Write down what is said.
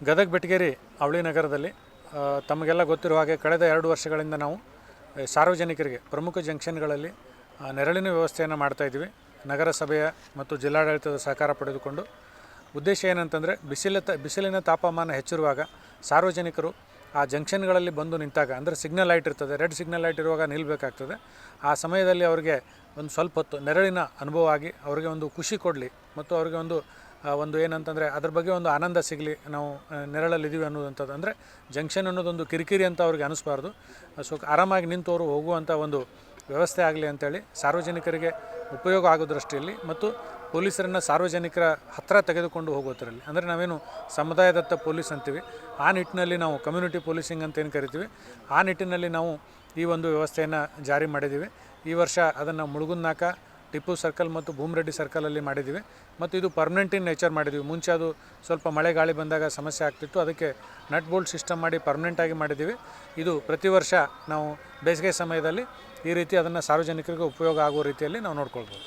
ಗದಗ ಬೆಟಗೇರಿ ಅವಳಿ ನಗರದಲ್ಲಿ ತಮಗೆಲ್ಲ ಗೊತ್ತಿರುವ ಹಾಗೆ ಕಳೆದ ಎರಡು ವರ್ಷಗಳಿಂದ ನಾವು ಸಾರ್ವಜನಿಕರಿಗೆ ಪ್ರಮುಖ ಜಂಕ್ಷನ್ಗಳಲ್ಲಿ ನೆರಳಿನ ವ್ಯವಸ್ಥೆಯನ್ನು ಮಾಡ್ತಾಯಿದ್ವಿ ನಗರಸಭೆಯ ಮತ್ತು ಜಿಲ್ಲಾಡಳಿತದ ಸಹಕಾರ ಪಡೆದುಕೊಂಡು. ಉದ್ದೇಶ ಏನಂತಂದರೆ ಬಿಸಿಲ ತ ಬಿಸಿಲಿನ ತಾಪಮಾನ ಹೆಚ್ಚಿರುವಾಗ ಸಾರ್ವಜನಿಕರು ಆ ಜಂಕ್ಷನ್ಗಳಲ್ಲಿ ಬಂದು ನಿಂತಾಗ, ಅಂದರೆ ಸಿಗ್ನಲ್ ಲೈಟ್ ಇರ್ತದೆ, ರೆಡ್ ಸಿಗ್ನಲ್ ಲೈಟ್ ಇರುವಾಗ ನಿಲ್ಲಬೇಕಾಗ್ತದೆ ಆ ಸಮಯದಲ್ಲಿ ಅವರಿಗೆ ಒಂದು ಸ್ವಲ್ಪ ಹೊತ್ತು ನೆರಳಿನ ಅನುಭವ ಆಗಿ ಅವರಿಗೆ ಒಂದು ಖುಷಿ ಕೊಡಲಿ ಮತ್ತು ಅವರಿಗೆ ಒಂದು ಒಂದು ಏನಂತಂದರೆ ಅದ್ರ ಬಗ್ಗೆ ಒಂದು ಆನಂದ ಸಿಗಲಿ, ನಾವು ನೆರಳಲ್ಲಿ ನೆರಳಲ್ಲಿದ್ದೀವಿ ಅನ್ನೋದಂಥದ್ದು ಅಂದರೆ ಜಂಕ್ಷನ್ ಅನ್ನೋದೊಂದು ಕಿರಿಕಿರಿ ಅಂತ ಅವ್ರಿಗೆ ಅನಿಸ್ಬಾರ್ದು. ಸೊ ಆರಾಮಾಗಿ ನಿಂತು ಅವರು ಹೋಗುವಂಥ ಒಂದು ವ್ಯವಸ್ಥೆ ಆಗಲಿ ಅಂತೇಳಿ ಸಾರ್ವಜನಿಕರಿಗೆ ಉಪಯೋಗ ಆಗೋ ದೃಷ್ಟಿಯಲ್ಲಿ ಮತ್ತು ಪೊಲೀಸರನ್ನು ಸಾರ್ವಜನಿಕರ ಹತ್ತಿರ ತೆಗೆದುಕೊಂಡು ಹೋಗೋದರಲ್ಲಿ. ಅಂದರೆ ನಾವೇನು ಸಮುದಾಯದತ್ತ ಪೊಲೀಸ್ ಅಂತೀವಿ, ಆ ನಿಟ್ಟಿನಲ್ಲಿ ನಾವು ಕಮ್ಯುನಿಟಿ ಪೊಲೀಸಿಂಗ್ ಅಂತ ಏನು ಕರಿತೀವಿ, ಆ ನಿಟ್ಟಿನಲ್ಲಿ ನಾವು ಈ ಒಂದು ವ್ಯವಸ್ಥೆಯನ್ನು ಜಾರಿ ಮಾಡಿದ್ದೀವಿ ಈ ವರ್ಷ ಅದನ್ನು ಮುಳುಗುನ್ನಾಕ ಟಿಪ್ಪು ಸರ್ಕಲ್ ಮತ್ತು ಭೂಮರೆಡ್ಡಿ ಸರ್ಕಲಲ್ಲಿ ಮಾಡಿದ್ದೀವಿ ಮತ್ತು ಇದು ಪರ್ಮನೆಂಟ್ ಇನ್ ನೇಚರ್ ಮಾಡಿದ್ದೀವಿ ಮುಂಚೆ ಅದು ಸ್ವಲ್ಪ ಮಳೆ ಗಾಳಿ ಬಂದಾಗ ಸಮಸ್ಯೆ ಆಗ್ತಿತ್ತು. ಅದಕ್ಕೆ ನಟ್ ಬೋಲ್ಟ್ ಸಿಸ್ಟಮ್ ಮಾಡಿ ಪರ್ಮನೆಂಟಾಗಿ ಮಾಡಿದ್ದೀವಿ ಇದು ಪ್ರತಿ ವರ್ಷ ನಾವು ಬೇಸಿಗೆ ಸಮಯದಲ್ಲಿ ಈ ರೀತಿ ಅದನ್ನು ಸಾರ್ವಜನಿಕರಿಗೆ ಉಪಯೋಗ ಆಗೋ ರೀತಿಯಲ್ಲಿ ನಾವು ನೋಡ್ಕೊಳ್ಬೋದು.